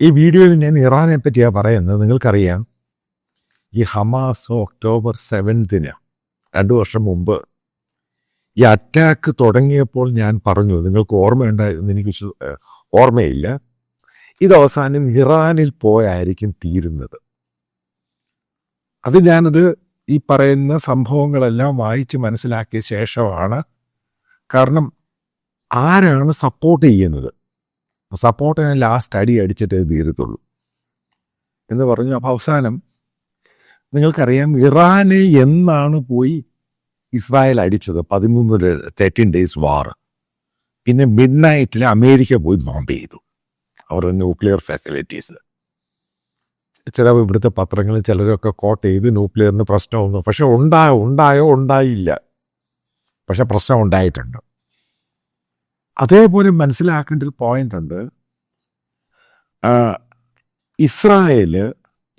ഈ വീഡിയോയിൽ ഞാൻ ഇറാനെ പറ്റിയാണ് പറയുന്നത്. നിങ്ങൾക്കറിയാം? ഈ ഹമാസ് ഒക്ടോബർ സെവൻത്തിന് രണ്ട് വർഷം മുമ്പ് ഈ അറ്റാക്ക് തുടങ്ങിയപ്പോൾ ഞാൻ പറഞ്ഞു. നിങ്ങൾക്ക് ഓർമ്മയുണ്ടായിരുന്നു എനിക്ക് ഓർമ്മയില്ല. ഇത് അവസാനം ഇറാനിൽ പോയായിരിക്കും തീരുന്നത്. അത് ഞാനത് ഈ പറയുന്ന സംഭവങ്ങളെല്ലാം വായിച്ച് മനസ്സിലാക്കിയ ശേഷമാണ്. കാരണം ആരാണ് സപ്പോർട്ട് ചെയ്യുന്നത്? സപ്പോർട്ട് ഞാൻ ലാസ്റ്റ് അടി അടിച്ചിട്ടേ തീരത്തുള്ളൂ. എന്ന് പറഞ്ഞു അപ്പോൾ അവസാനം നിങ്ങൾക്കറിയാം ഇറാനെ എന്നാണ് പോയി ഇസ്രായേൽ അടിച്ചത് പതിമൂന്ന് തേർട്ടീൻ ഡേയ്സ് വാർ പിന്നെ മിഡ് നൈറ്റിൽ അമേരിക്ക പോയി ബോംബ് ചെയ്തു. അവരുടെ ന്യൂക്ലിയർ ഫെസിലിറ്റീസ് ചില ഇവിടുത്തെ പത്രങ്ങളിൽ ചിലരൊക്കെ കോട്ട് ചെയ്ത് ന്യൂക്ലിയറിന് പ്രശ്നമൊന്നും പക്ഷെ ഉണ്ടായോ ഉണ്ടായോ ഉണ്ടായില്ല. പക്ഷെ പ്രശ്നം ഉണ്ടായിട്ടുണ്ട്. അതേപോലെ മനസ്സിലാക്കേണ്ട ഒരു പോയിന്റ് ഉണ്ട്. ഇസ്രായേൽ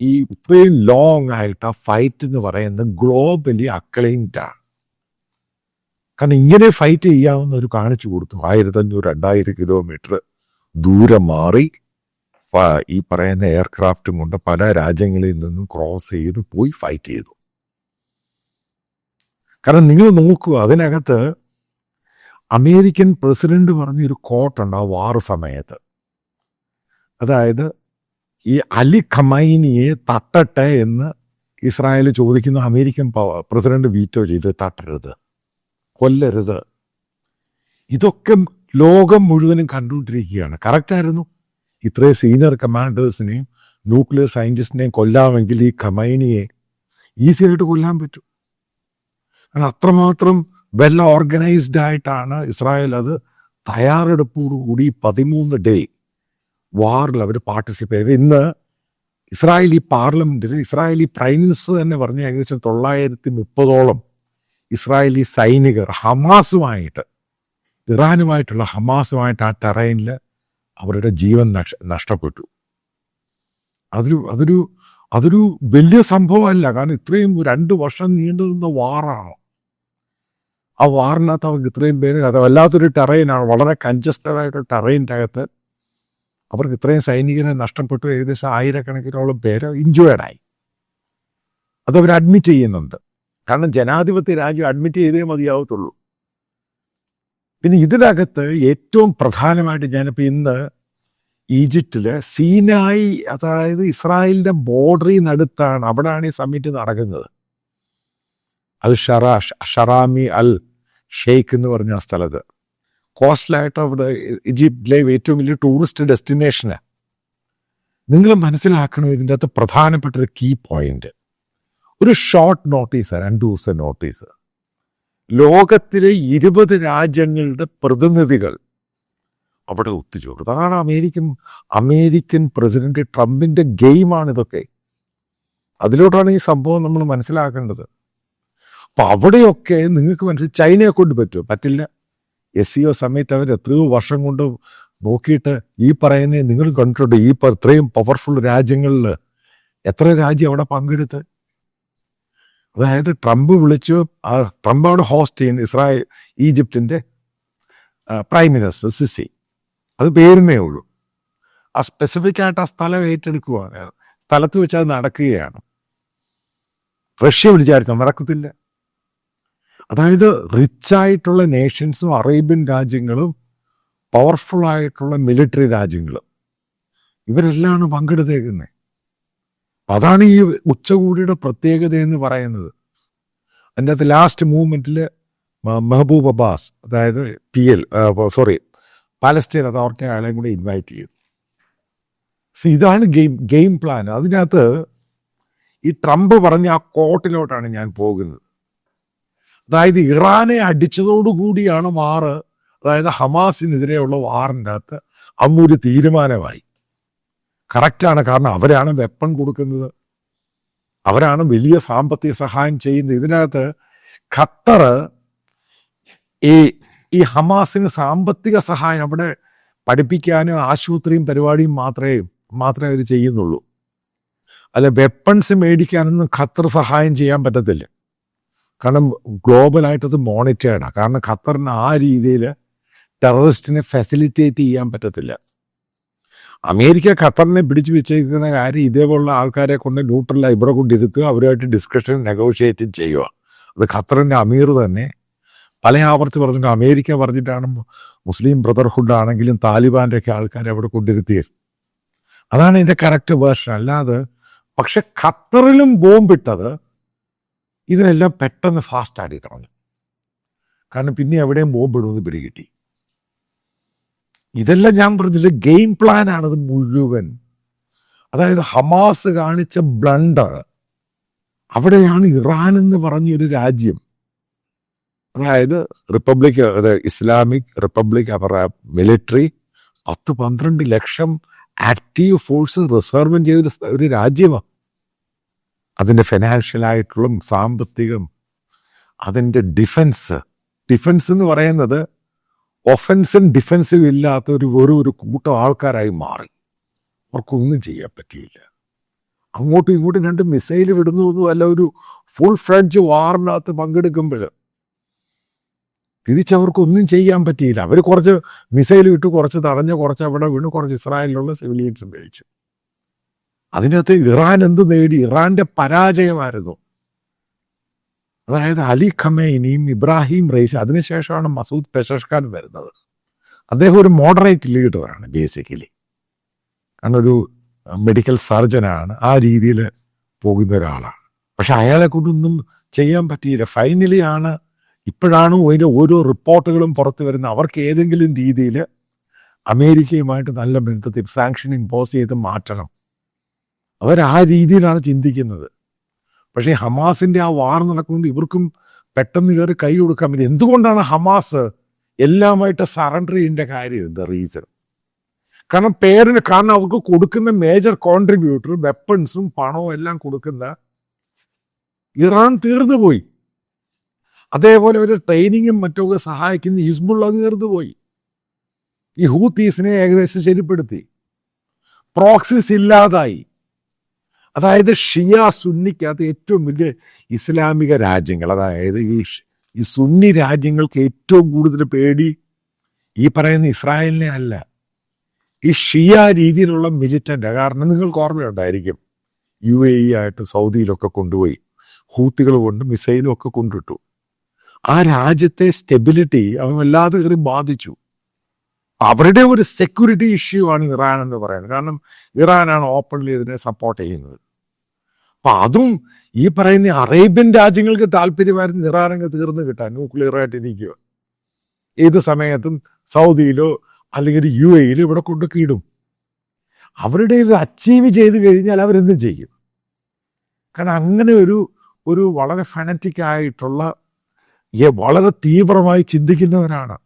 ഈ ഇത്രയും ലോങ് ആയിട്ട് ആ ഫൈറ്റ് എന്ന് പറയുന്നത് ഗ്ലോബലി അക്ലൈൻഡ് ആണ് കാരണം ഇങ്ങനെ ഫൈറ്റ് ചെയ്യാവുന്ന ഒരു കാണിച്ചു കൊടുത്തു. ആയിരത്തഞ്ഞൂറ് രണ്ടായിരം കിലോമീറ്റർ ദൂരെ മാറി ഈ പറയുന്ന എയർക്രാഫ്റ്റും കൊണ്ട് പല രാജ്യങ്ങളിൽ നിന്നും ക്രോസ് ചെയ്ത് പോയി ഫൈറ്റ് ചെയ്തു. കാരണം നിങ്ങൾ നോക്കൂ അതിനകത്ത് അമേരിക്കൻ പ്രസിഡന്റ് പറഞ്ഞൊരു കോട്ടുണ്ട് ആ വാർ സമയത്ത്. അതായത് ഈ അലി ഖമൈനിയെ തട്ടട്ടെ എന്ന് ഇസ്രായേൽ ചോദിക്കുന്ന. അമേരിക്കൻ പ്രസിഡന്റ് വീറ്റോ ചെയ്ത് തട്ടരുത് കൊല്ലരുത്. ഇതൊക്കെ ലോകം മുഴുവനും കണ്ടുകൊണ്ടിരിക്കുകയാണ്. കറക്റ്റായിരുന്നു ഇത്രയും സീനിയർ കമാൻഡേഴ്സിനെയും ന്യൂക്ലിയർ സയന്റിസ്റ്റിനെയും കൊല്ലാമെങ്കിൽ ഈ ഖമൈനിയെ ഈസിയായിട്ട് കൊല്ലാൻ പറ്റും. അത് അത്രമാത്രം വെൽ ഓർഗനൈസ്ഡ് ആയിട്ടാണ് ഇസ്രായേൽ അത് തയ്യാറെടുപ്പോടുകൂടി പതിമൂന്ന് ഡേ വാറിൽ അവർ പാർട്ടിസിപ്പേറ്റ് ചെയ്തു. ഇന്ന് ഇസ്രായേലി പാർലമെന്റിൽ ഇസ്രായേലി പ്രൈം മിനിസ്റ്റർ തന്നെ പറഞ്ഞ ഏകദേശം തൊള്ളായിരത്തി മുപ്പതോളം ഇസ്രായേലി സൈനികർ ഹമാസുമായിട്ട് ഇറാനുമായിട്ടുള്ള ഹമാസുമായിട്ട് ആ ടെറൈനിൽ അവരുടെ ജീവൻ നഷ നഷ്ടപ്പെട്ടു. അതൊരു അതൊരു അതൊരു വലിയ സംഭവമല്ല. കാരണം ഇത്രയും രണ്ട് വർഷം നീണ്ടു നിന്ന വാറാണ്. ആ വാറിനകത്ത് അവർക്ക് ഇത്രയും പേര് അത് വല്ലാത്തൊരു ടെറൈനാണ് വളരെ കൺജസ്റ്റഡ് ആയിട്ട് ടെറൈന്റെ അകത്ത് അവർക്ക് ഇത്രയും സൈനികരെ നഷ്ടപ്പെട്ടു. ഏകദേശം ആയിരക്കണക്കിനോളം പേര് ഇഞ്ചുവേർഡായി അതവർ അഡ്മിറ്റ് ചെയ്യുന്നുണ്ട്. കാരണം ജനാധിപത്യ രാജ്യം അഡ്മിറ്റ് ചെയ്തേ മതിയാവത്തുള്ളൂ. പിന്നെ ഇതിനകത്ത് ഏറ്റവും പ്രധാനമായിട്ട് ഞാനിപ്പോൾ ഇന്ന് ഈജിപ്തിൽ സീനായി അതായത് ഇസ്രായേലിന്റെ ബോർഡറിനടുത്താണ് അവിടെയാണ് ഈ സമ്മിറ്റ് നടക്കുന്നത്. അത് ഷറാ ഷറാമി അൽ ഷെയ്ഖ് എന്ന് പറഞ്ഞ ആ സ്ഥലത്ത്. കോസ്റ്റലായിട്ട് അവിടെ ഈജിപ്തിലെ ഏറ്റവും വലിയ ടൂറിസ്റ്റ് ഡെസ്റ്റിനേഷന്. നിങ്ങൾ മനസ്സിലാക്കണം ഇതിന്റെ അകത്ത് പ്രധാനപ്പെട്ട ഒരു കീ പോയിന്റ്. ഒരു ഷോർട്ട് നോട്ടീസ് രണ്ടു ദിവസം നോട്ടീസ്. ലോകത്തിലെ ഇരുപത് രാജ്യങ്ങളുടെ പ്രതിനിധികൾ. അവിടെ ഒത്തുചേർന്നു അതാണ് അമേരിക്കൻ അമേരിക്കൻ പ്രസിഡന്റ് ട്രംപിന്റെ ഗെയിമാണ് ഇതൊക്കെ. അതിലോട്ടാണ് ഈ സംഭവം നമ്മൾ മനസ്സിലാക്കേണ്ടത്. അപ്പൊ അവിടെയൊക്കെ നിങ്ങൾക്ക് മനസ്സിൽ ചൈനയെ കൊണ്ട് പറ്റുമോ പറ്റില്ല. എസ് സി ഒ സമയത്ത് അവർ എത്രയോ വർഷം കൊണ്ട് നോക്കിയിട്ട് ഈ പറയുന്ന നിങ്ങൾ കണ്ടിട്ടുണ്ട്. ഈ ഇത്രയും പവർഫുൾ രാജ്യങ്ങളിൽ എത്ര രാജ്യം അവിടെ പങ്കെടുത്ത്? അതായത് ട്രംപ് വിളിച്ചു ആ ട്രംപാണ് ഹോസ്റ്റ് ചെയ്യുന്ന ഇസ്രായേൽ ഈജിപ്തിന്റെ പ്രൈം മിനിസ്റ്റർ സിസി. അത് പേരുന്നേ ഉള്ളൂ. ആ സ്പെസിഫിക് ആയിട്ട് ആ സ്ഥലം ഏറ്റെടുക്കുകയാണ് സ്ഥലത്ത് വെച്ച് അത് നടക്കുകയാണ്. റഷ്യ വിചാരിച്ചാൽ നടക്കത്തില്ല അതായത് റിച്ച് ആയിട്ടുള്ള നേഷൻസും അറേബ്യൻ രാജ്യങ്ങളും പവർഫുൾ ആയിട്ടുള്ള മിലിറ്ററി രാജ്യങ്ങളും ഇവരെല്ലാമാണ് പങ്കെടുത്തേക്കുന്നത്. അതാണ് ഈ ഉച്ചകോടിയുടെ പ്രത്യേകത എന്ന് പറയുന്നത്. അതിന്റെ അകത്ത് ലാസ്റ്റ് മൂവ്മെന്റിൽ മെഹബൂബ് അബ്ബാസ് അതായത് P L sorry Palestine authority ആളെയും കൂടി ഇൻവൈറ്റ് ചെയ്തു ഇതാണ് ഗെയിം ഗെയിം പ്ലാൻ അതിനകത്ത് ഈ ട്രംപ് പറഞ്ഞ ആ കോട്ടിലോട്ടാണ് ഞാൻ പോകുന്നത്. അതായത് ഇറാനെ അടിച്ചതോടുകൂടിയാണ് വാറ് അതായത് ഹമാസിനെതിരെയുള്ള വാറിന്റെ അകത്ത് അന്നൊരു തീരുമാനമായി. കറക്റ്റാണ് കാരണം അവരാണ് വെപ്പൺ കൊടുക്കുന്നത്. അവരാണ് വലിയ സാമ്പത്തിക സഹായം ചെയ്യുന്നത്. ഇതിനകത്ത് ഖത്തർ ഈ ഈ ഹമാസിന് സാമ്പത്തിക സഹായം അവിടെ പഠിപ്പിക്കാനും ആശുപത്രിയും പരിപാടിയും മാത്രമേ മാത്രമേ അവർ ചെയ്യുന്നുള്ളൂ. അല്ല വെപ്പൺസ് മേടിക്കാനൊന്നും ഖത്തർ സഹായം ചെയ്യാൻ പറ്റത്തില്ല. കാരണം ഗ്ലോബലായിട്ടത് മോണിറ്റേർഡാണ് കാരണം ഖത്തറിന് ആ രീതിയിൽ ടെററിസ്റ്റിനെ ഫെസിലിറ്റേറ്റ് ചെയ്യാൻ പറ്റത്തില്ല. അമേരിക്ക ഖത്തറിനെ പിടിച്ചു വെച്ചിരിക്കുന്ന കാര്യം ഇതേപോലുള്ള ആൾക്കാരെ കൊണ്ട് ന്യൂട്രല ഇവിടെ കൊണ്ടിരുത്തുക അവരുമായിട്ട് ഡിസ്കഷൻ നെഗോഷിയേറ്റ് ചെയ്യുക. അത് ഖത്തറിന്റെ അമീർ തന്നെ. പല ആവർത്തി പറഞ്ഞിട്ട് അമേരിക്ക പറഞ്ഞിട്ടാണ് മുസ്ലിം ബ്രദർഹുഡ് ആണെങ്കിലും താലിബാന്റെ ഒക്കെ ആൾക്കാരെ അവിടെ കൊണ്ടിരുത്തിയത് അതാണ് ഇതിന്റെ കറക്റ്റ് വേർഷൻ അല്ലാതെ പക്ഷെ ഖത്തറിലും ബോംബിട്ടത് ഇതിനെല്ലാം പെട്ടെന്ന് ഫാസ്റ്റ് ആടി കളഞ്ഞു. കാരണം പിന്നെ എവിടെയും ബോംബിടുമെന്ന് പിടികിട്ടി ഇതെല്ലാം ഞാൻ പറഞ്ഞിട്ട് ഗെയിം പ്ലാൻ ആണത് മുഴുവൻ. അതായത് ഹമാസ് കാണിച്ച ബ്ലണ്ടർ അവിടെയാണ് ഇറാൻ എന്ന് പറഞ്ഞൊരു രാജ്യം. അതായത് റിപ്പബ്ലിക് ഇസ്ലാമിക് റിപ്പബ്ലിക് അവരുടെ മിലിറ്ററി പത്ത് പന്ത്രണ്ട് ലക്ഷം ആക്റ്റീവ് ഫോഴ്സ് റിസർവ് ചെയ്തൊരു ഒരു രാജ്യമാണ് അതിന്റെ ഫിനാൻഷ്യലായിട്ടുള്ള സാമ്പത്തികം അതിന്റെ ഡിഫൻസ് ഡിഫൻസ് എന്ന് പറയുന്നത് ഒഫൻസും ഡിഫൻസും ഇല്ലാത്ത ഒരു വെറും ഒരു കൂട്ടം ആൾക്കാരായി മാറി. അവർക്കൊന്നും ചെയ്യാൻ പറ്റിയില്ല. അങ്ങോട്ടും ഇങ്ങോട്ടും രണ്ട് മിസൈൽ വിടുന്നതൊന്നും അല്ല ഒരു ഫുൾ ഫ്രഞ്ച് വാറിനകത്ത് പങ്കെടുക്കുമ്പോൾ തിരിച്ചവർക്കൊന്നും ചെയ്യാൻ പറ്റിയില്ല. അവർ കുറച്ച് മിസൈൽ വിട്ടു കുറച്ച് തടഞ്ഞ് കുറച്ച് അവിടെ വീണു കുറച്ച് ഇസ്രായേലിലുള്ള സിവിലിയൻസ് ഉപയോഗിച്ചു. അതിനകത്ത് ഇറാൻ എന്ത് നേടി? ഇറാന്റെ പരാജയമായിരുന്നു. അതായത് അലി ഖമേനിയും ഇബ്രാഹിം റൈസ് അതിനുശേഷമാണ് മസൂദ് പെഷഷ്ഖാൻ വരുന്നത്. അദ്ദേഹം ഒരു മോഡറേറ്റ് ലീഡറാണ് ബേസിക്കലി കാരണം ഒരു മെഡിക്കൽ സർജനാണ് ആ രീതിയിൽ പോകുന്ന ഒരാളാണ്. പക്ഷെ അയാളെ കൊണ്ടൊന്നും ചെയ്യാൻ പറ്റിയില്ല. ഫൈനലി ആണ് ഇപ്പോഴാണ് അതിന്റെ ഓരോ റിപ്പോർട്ടുകളും പുറത്തു വരുന്നത്. അവർക്ക് ഏതെങ്കിലും രീതിയിൽ അമേരിക്കയുമായിട്ട് നല്ല ബന്ധത്തിൽ സാങ്ഷൻ ഇമ്പോസ് ചെയ്ത് മാറ്റണം. അവർ ആ രീതിയിലാണ് ചിന്തിക്കുന്നത്. പക്ഷേ ഹമാസിന്റെ ആ വാർ നടക്കുന്നത് ഇവർക്കും പെട്ടെന്ന് കയറി കൈ കൊടുക്കാൻ പറ്റും എന്തുകൊണ്ടാണ് ഹമാസ് എല്ലാമായിട്ട് സറണ്ടർ ചെയ്യേണ്ട കാര്യം? എന്താ റീസൺ കാരണം പേരിന് കാരണം അവർക്ക് കൊടുക്കുന്ന മേജർ കോൺട്രിബ്യൂട്ടർ വെപ്പൺസും പണവും എല്ലാം കൊടുക്കുന്ന ഇറാൻ തീർന്നു പോയി. അതേപോലെ ഒരു ട്രെയിനിങ്ങും മറ്റൊക്കെ സഹായിക്കുന്ന ഹിസ്ബുള്ള തീർന്നു പോയി. ഈ ഹൂത്തീസിനെ ഏകദേശം ശരിപ്പെടുത്തി. പ്രോക്സിസ് ഇല്ലാതായി. അതായത് ഷിയ സുന്നിക്കകത്ത് ഏറ്റവും വലിയ ഇസ്ലാമിക രാജ്യങ്ങൾ അതായത് ഈ ഈ സുന്നി രാജ്യങ്ങൾക്ക് ഏറ്റവും കൂടുതൽ പേടി ഈ പറയുന്ന ഇസ്രായേലിനെ അല്ല. ഈ ഷിയ രീതിയിലുള്ള മിജിറ്റന്റ് കാരണം നിങ്ങൾക്ക് ഓർമ്മയുണ്ടായിരിക്കും യു എ ഇ ആയിട്ട് സൗദിയിലൊക്കെ കൊണ്ടുപോയി ഹൂത്തികൾ കൊണ്ട് മിസൈലും ഒക്കെ കൊണ്ടിട്ടു. ആ രാജ്യത്തെ സ്റ്റെബിലിറ്റി അവൻ വല്ലാതെ കയറി ബാധിച്ചു. അവരുടെ ഒരു സെക്യൂരിറ്റി ഇഷ്യൂ ആണ് ഇറാൻ എന്ന് പറയുന്നത്. കാരണം ഇറാനാണ് ഓപ്പൺലി ഇതിനെ സപ്പോർട്ട് ചെയ്യുന്നത്. അപ്പൊ അതും ഈ പറയുന്ന അറേബ്യൻ രാജ്യങ്ങൾക്ക് താല്പര്യമായിരുന്നു ഇറാനങ്ങ് തീർന്നു കിട്ടാൻ ന്യൂക്ലിയർ ആയിട്ട് ഇരിക്കുക ഏത് സമയത്തും സൗദിയിലോ അല്ലെങ്കിൽ യു എയിലോ ഇവിടെ കൊണ്ടൊക്കെ ഇടും അവരുടെ ഇത് അച്ചീവ് ചെയ്ത് കഴിഞ്ഞാൽ അവരെന്തും ചെയ്യും. കാരണം അങ്ങനെ ഒരു ഒരു വളരെ ഫനറ്റിക് ആയിട്ടുള്ള വളരെ തീവ്രമായി ചിന്തിക്കുന്നവരാണ്.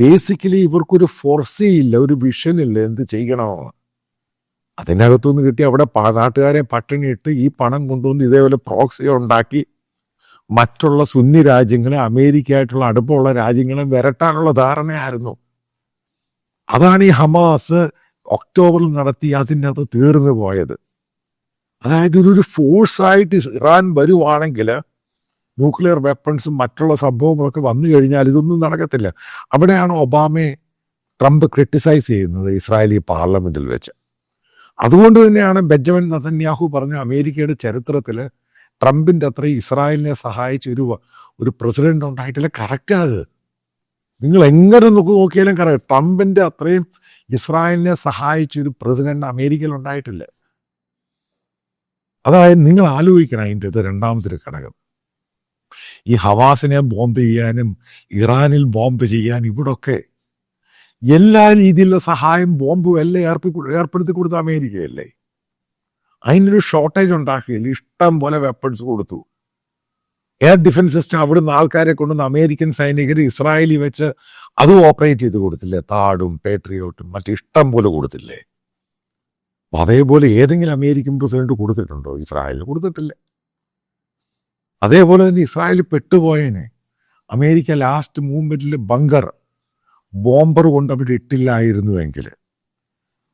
ബേസിക്കലി ഇവർക്കൊരു ഫോർസി ഇല്ല ഒരു വിഷൻ ഇല്ല എന്ത് ചെയ്യണമെന്ന് അതിനകത്തുനിന്ന് കിട്ടി അവിടെ നാട്ടുകാരെ പട്ടിണിയിട്ട് ഈ പണം കൊണ്ടുവന്ന് ഇതേപോലെ പ്രോക്സി ഉണ്ടാക്കി മറ്റുള്ള സുന്നി രാജ്യങ്ങളെ അമേരിക്കയായിട്ടുള്ള അടുപ്പമുള്ള രാജ്യങ്ങളെ വിരട്ടാനുള്ള ധാരണയായിരുന്നു. അതാണ് ഈ ഹമാസ് ഒക്ടോബറിൽ നടത്തി അതിനകത്ത് തീർന്നു പോയത്. അതായത് ഇതൊരു ഫോഴ്സായിട്ട് ഇറാൻ വരുവാണെങ്കിൽ ന്യൂക്ലിയർ വെപ്പൺസും മറ്റുള്ള സംഭവങ്ങളൊക്കെ വന്നു കഴിഞ്ഞാൽ ഇതൊന്നും നടക്കത്തില്ല. അവിടെയാണ് ഒബാമയെ ട്രംപ് ക്രിട്ടിസൈസ് ചെയ്യുന്നത് ഇസ്രായേലി പാർലമെന്റിൽ വെച്ച്. അതുകൊണ്ട് തന്നെയാണ് ബെഞ്ചമിൻ നതന്യാഹു പറഞ്ഞ അമേരിക്കയുടെ ചരിത്രത്തിൽ ട്രംപിന്റെ അത്രയും ഇസ്രായേലിനെ സഹായിച്ച ഒരു ഒരു പ്രസിഡന്റ് ഉണ്ടായിട്ടില്ല. കറക്റ്റ് അത്. നിങ്ങൾ എങ്ങനെ നോക്കി നോക്കിയാലും കറക്റ്റ് ട്രംപിന്റെ അത്രയും ഇസ്രായേലിനെ സഹായിച്ച ഒരു പ്രസിഡന്റ് അമേരിക്കയിൽ ഉണ്ടായിട്ടില്ല. അതായത് നിങ്ങൾ ആലോചിക്കണം അതിന്റെ ഇത് രണ്ടാമത്തെ ഒരു ഘടകം. ഈ ഹവാസിനെ ബോംബ് ചെയ്യാനും ഇറാനിൽ ബോംബ് ചെയ്യാൻ ഇവിടൊക്കെ എല്ലാ രീതിയിലുള്ള സഹായം ബോംബും എല്ലാം ഏർപ്പി ഏർപ്പെടുത്തി കൊടുത്ത അമേരിക്കയല്ലേ? അതിനൊരു ഷോർട്ടേജ് ഉണ്ടാക്കിയില്ല ഇഷ്ടം പോലെ വെപ്പൺസ് കൊടുത്തു. എയർ ഡിഫൻസ് സിസ്റ്റം അവിടുന്ന് ആൾക്കാരെ കൊണ്ടുവന്ന് അമേരിക്കൻ സൈനികർ ഇസ്രായേലി വെച്ച് അത് ഓപ്പറേറ്റ് ചെയ്ത് കൊടുത്തില്ലേ? താടും പേട്രിയോട്ടും മറ്റു ഇഷ്ടം പോലെ കൊടുത്തില്ലേ? അതേപോലെ ഏതെങ്കിലും അമേരിക്കൻ പ്രസിഡന്റ് കൊടുത്തിട്ടുണ്ടോ? ഇസ്രായേലിന് കൊടുത്തിട്ടില്ല. അതേപോലെ തന്നെ ഇസ്രായേൽ പെട്ടുപോയേനെ. അമേരിക്ക ലാസ്റ്റ് മൂവ്മെന്റിൽ ബങ്കർ ബോംബർ കൊണ്ട് അവിടെ ഇട്ടില്ലായിരുന്നുവെങ്കിൽ.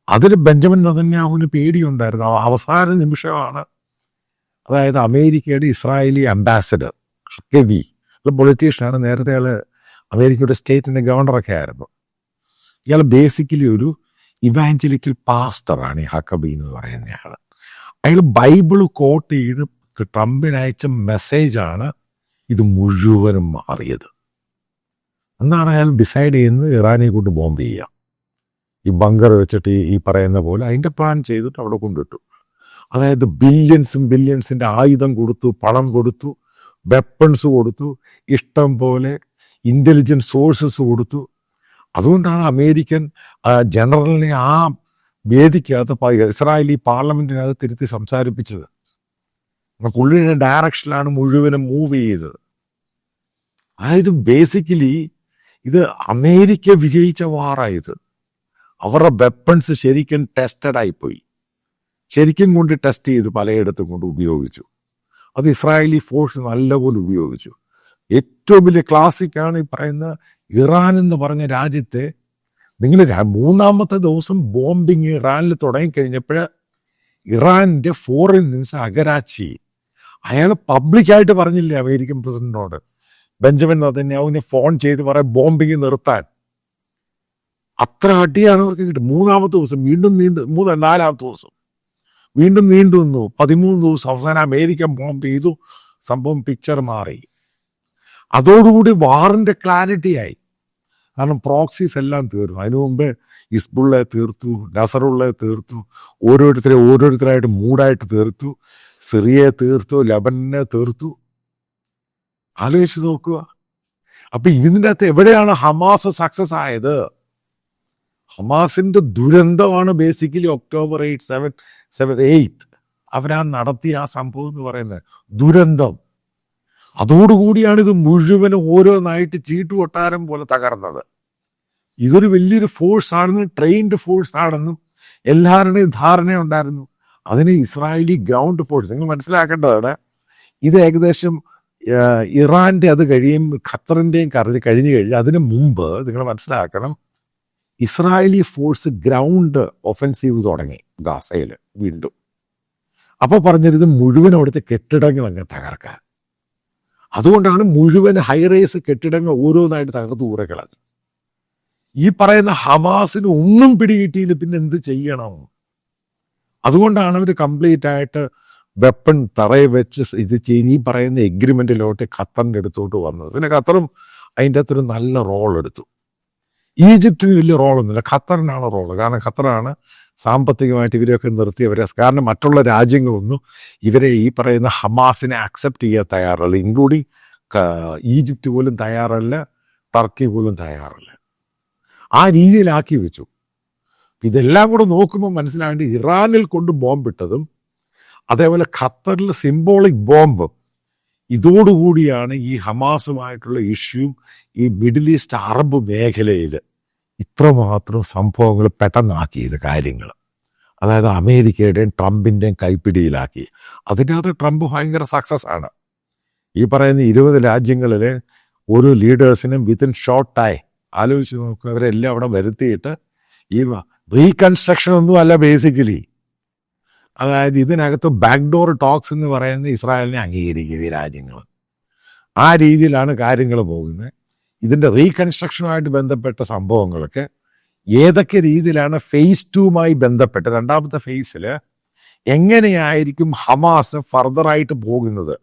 അതിൽ ബെഞ്ചമിൻ നതന്യാഹുവിന് പേടിയുണ്ടായിരുന്നു. അവസാന നിമിഷമാണ്. അതായത് അമേരിക്കയുടെ ഇസ്രായേലി അംബാസഡർ കെവി പൊളിറ്റീഷ്യനാണ് നേരത്തെ ആൾ അമേരിക്കയുടെ സ്റ്റേറ്റിന്റെ ഗവർണറൊക്കെ ആയിരുന്നു. ഇയാൾ ബേസിക്കലി ഒരു ഇവാഞ്ചലിക്കൽ പാസ്റ്ററാണ് ഈ ഹക്കബി എന്ന് പറയുന്നയാൾ അയാൾ ബൈബിൾ കോട്ട് ചെയ്ത് ട്രംപിന് അയച്ച മെസ്സേജാണ് ഇത് മുഴുവനും മാറിയത്. എന്നാണ് അയാൾ ഡിസൈഡ് ചെയ്യുന്നത് ഇറാനെ കൊണ്ട് ബോംബ് ചെയ്യാം. ഈ ബങ്കർ വെച്ചിട്ട് ഈ- പറയുന്ന പോലെ അതിന്റെ പ്ലാൻ ചെയ്തിട്ട് അവിടെ കൊണ്ടിട്ടു. അതായത് ബില്യൺസും ബില്യൺസിന്റെ ആയുധം കൊടുത്തു പണം കൊടുത്തു വെപ്പൺസ് കൊടുത്തു ഇഷ്ടം പോലെ ഇന്റലിജൻസ് സോഴ്സസ് കൊടുത്തു. അതുകൊണ്ടാണ് അമേരിക്കൻ ജനറലിനെ ആ വേദിക്കകത്ത് ഇസ്രായേലി പാർലമെന്റിനകത്ത് തിരുത്തി സംസാരിപ്പിച്ചത്. പുള്ളിയുടെ ഡയറക്ഷനിലാണ് മുഴുവനും മൂവ് ചെയ്തത്. അതായത് ബേസിക്കലി ഇത് അമേരിക്ക വിജയിച്ച വാറായത് അവരുടെ വെപ്പൺസ് ശരിക്കും ടെസ്റ്റഡ് ആയിപ്പോയി. ശരിക്കും കൊണ്ട് ടെസ്റ്റ് ചെയ്ത് പലയിടത്തും കൊണ്ട് ഉപയോഗിച്ചു. അത് ഇസ്രായേലി ഫോഴ്സ് നല്ലപോലെ ഉപയോഗിച്ചു. ഏറ്റവും വലിയ ക്ലാസിക്കാണ് ഈ പറയുന്ന ഇറാൻ എന്ന് പറഞ്ഞ രാജ്യത്തെ നിങ്ങൾ മൂന്നാമത്തെ ദിവസം ബോംബിങ് ഇറാനിൽ തുടങ്ങിക്കഴിഞ്ഞപ്പോൾ ഇറാനിന്റെ ഫോറിൻ മിനിസ്റ്റർ അഗരാച്ചി അയാൾ പബ്ലിക്കായിട്ട് പറഞ്ഞില്ലേ അമേരിക്കൻ പ്രസിഡന്റിനോട്? ബെഞ്ചമിൻ നദന്യാവിനെ ഫോൺ ചെയ്ത് പറയാം ബോംബിങ് നിർത്താൻ. അത്ര അടിയാണ് അവർക്ക് കിട്ടും മൂന്നാമത്തെ ദിവസം വീണ്ടും നീണ്ടു മൂന്ന് നാലാമത്തെ ദിവസം. വീണ്ടും നീണ്ടു നിന്നു. പതിമൂന്ന് ദിവസം അവസാനം അമേരിക്ക ബോംബ് ചെയ്തു. സംഭവം പിക്ചർ മാറി. അതോടുകൂടി വാറിന്റെ ക്ലാരിറ്റി ആയി. കാരണം പ്രോക്സീസ് എല്ലാം തീർന്നു. അതിനു മുമ്പേ ഇസ്ബുള്ളെ തീർത്തു നസറുള്ളെ തീർത്തു ഓരോരുത്തരെ ഓരോരുത്തരായിട്ട് മൂടായിട്ട് തീർത്തു. സിറിയയെ തീർത്തു ലബനെ തീർത്തു. ആലോചിച്ച് നോക്കുക. അപ്പൊ ഇതിന്റെ അകത്ത് എവിടെയാണ് ഹമാസ് സക്സസ് ആയത്? ഹമാസിന്റെ ദുരന്തമാണ് basically October eight seven seven eight അവരാ നടത്തിയ ആ സംഭവം എന്ന് പറയുന്നത്. ദുരന്തം. അതോടുകൂടിയാണ് ഇത് മുഴുവനും ഓരോന്നായിട്ട് ചീട്ടുകൊട്ടാരം പോലെ തകർന്നത്. ഇതൊരു വലിയൊരു ഫോഴ്സ് ആണെന്നും ട്രെയിൻഡ് ഫോഴ്സ് ആണെന്നും എല്ലാവരുടെയും ധാരണ ഉണ്ടായിരുന്നു അതിന് ഇസ്രായേലി ഗ്രൗണ്ട് ഫോഴ്സ് നിങ്ങൾ മനസ്സിലാക്കേണ്ടതാണ് ഇത് ഏകദേശം ഇറാന്റെ അത് കഴിയും ഖത്തറിന്റെയും കറി കഴിഞ്ഞു കഴിഞ്ഞ് അതിന് മുമ്പ് നിങ്ങൾ മനസ്സിലാക്കണം ഇസ്രായേലി ഫോഴ്സ് ഗ്രൗണ്ട് ഒഫൻസീവ് തുടങ്ങി ഗാസയിൽ വീണ്ടും. അപ്പോൾ പറഞ്ഞത് മുഴുവൻ അവിടുത്തെ കെട്ടിടങ്ങൾ അങ്ങ് തകർക്കാൻ. അതുകൊണ്ടാണ് മുഴുവൻ ഹൈറേസ് കെട്ടിടങ്ങൾ ഓരോന്നായിട്ട് തകർത്ത് ഊറകളത് ഈ പറയുന്ന ഹമാസിന് ഒന്നും പിടികിട്ടിയില്ല പിന്നെ എന്ത് ചെയ്യണം? അതുകൊണ്ടാണ് അവർ കംപ്ലീറ്റ് ആയിട്ട് വെപ്പൺ തറയെ വെച്ച് ഇത് ഇനി പറയുന്ന എഗ്രിമെന്റിലോട്ട് ഖത്തറിന്റെ അടുത്തോട്ട് വന്നത്. പിന്നെ ഖത്തറും അതിന്റെ അകത്തൊരു നല്ല റോൾ എടുത്തു. ഈജിപ്തിന് വലിയ റോളൊന്നുമില്ല ഖത്തറിനാണ് റോൾ കാരണം ഖത്തറാണ് സാമ്പത്തികമായിട്ട് ഇവരെയൊക്കെ നിർത്തി അവരെ കാരണം മറ്റുള്ള രാജ്യങ്ങളൊന്നും ഇവരെ ഈ പറയുന്ന ഹമാസിനെ അക്സെപ്റ്റ് ചെയ്യാൻ തയ്യാറല്ല. ഇൻക്ലൂഡിങ് ഈജിപ്റ്റ് പോലും തയ്യാറല്ല ടർക്കി പോലും തയ്യാറല്ല. ആ രീതിയിലാക്കി വെച്ചു. ഇതെല്ലാം കൂടെ നോക്കുമ്പോൾ മനസ്സിലാവേണ്ടി ഇറാനിൽ കൊണ്ട് ബോംബിട്ടതും അതേപോലെ ഖത്തറിൽ സിംബോളിക് ബോംബ് ഇതോടുകൂടിയാണ് ഈ ഹമാസുമായിട്ടുള്ള ഇഷ്യൂ ഈ മിഡിൽ ഈസ്റ്റ് അറബ് മേഖലയിൽ ഇത്രമാത്രം സംഭവങ്ങൾ പെട്ടെന്നാക്കിയത് കാര്യങ്ങൾ. അതായത് അമേരിക്കയുടെയും ട്രംപിന്റെയും കൈപ്പിടിയിലാക്കി. അതിനകത്ത് ട്രംപ് ഭയങ്കര സക്സസ് ആണ്. ഈ പറയുന്ന ഇരുപത് രാജ്യങ്ങളിൽ ഓരോ ലീഡേഴ്സിനും വിത്തിൻ ഷോർട്ട് ടൈം ആലോചിച്ച് നോക്കുക അവരെല്ലാം അവിടെ വരുത്തിയിട്ട് ഈ റീകൺസ്ട്രക്ഷൻ ഒന്നും അല്ല ബേസിക്കലി അതായത് ഇതിനകത്ത് ബാക്ക്ഡോർ ടോക്സ് എന്ന് പറയുന്നത് ഇസ്രായേലിനെ അംഗീകരിക്കും ഈ രാജ്യങ്ങൾ. ആ രീതിയിലാണ് കാര്യങ്ങൾ പോകുന്നത്. ഇതിന്റെ റീകൺസ്ട്രക്ഷനുമായിട്ട് ബന്ധപ്പെട്ട സംഭവങ്ങളൊക്കെ ഏതൊക്കെ രീതിയിലാണ് ഫേസ് ടുമായി ബന്ധപ്പെട്ട് രണ്ടാമത്തെ ഫേസിൽ എങ്ങനെയായിരിക്കും ഹമാസ് ഫർദറായിട്ട് പോകുന്നത്?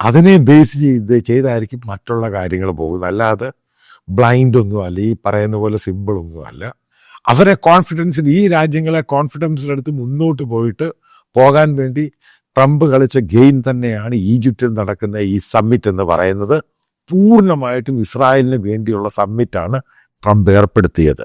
അതിനെ ബേസ് ചെയ്ത് ചെയ്തായിരിക്കും മറ്റുള്ള കാര്യങ്ങൾ പോകുന്നത്. അല്ലാതെ ബ്ലൈൻഡ് ഒന്നും അല്ല ഈ പറയുന്ന പോലെ സിമ്പിൾ ഒന്നും അല്ല അവരെ കോൺഫിഡൻസിൽ ഈ രാജ്യങ്ങളെ കോൺഫിഡൻസിലെടുത്ത് മുന്നോട്ട് പോയിട്ട് പോകാൻ വേണ്ടി ട്രംപ് കളിച്ച ഗെയിം തന്നെയാണ് ഈജിപ്തിൽ നടക്കുന്ന ഈ സമ്മിറ്റ് എന്ന് പറയുന്നത്. പൂർണമായിട്ടും ഇസ്രായേലിന് വേണ്ടിയുള്ള സമ്മിറ്റാണ് ട്രംപ് ഏർപ്പെടുത്തിയത്.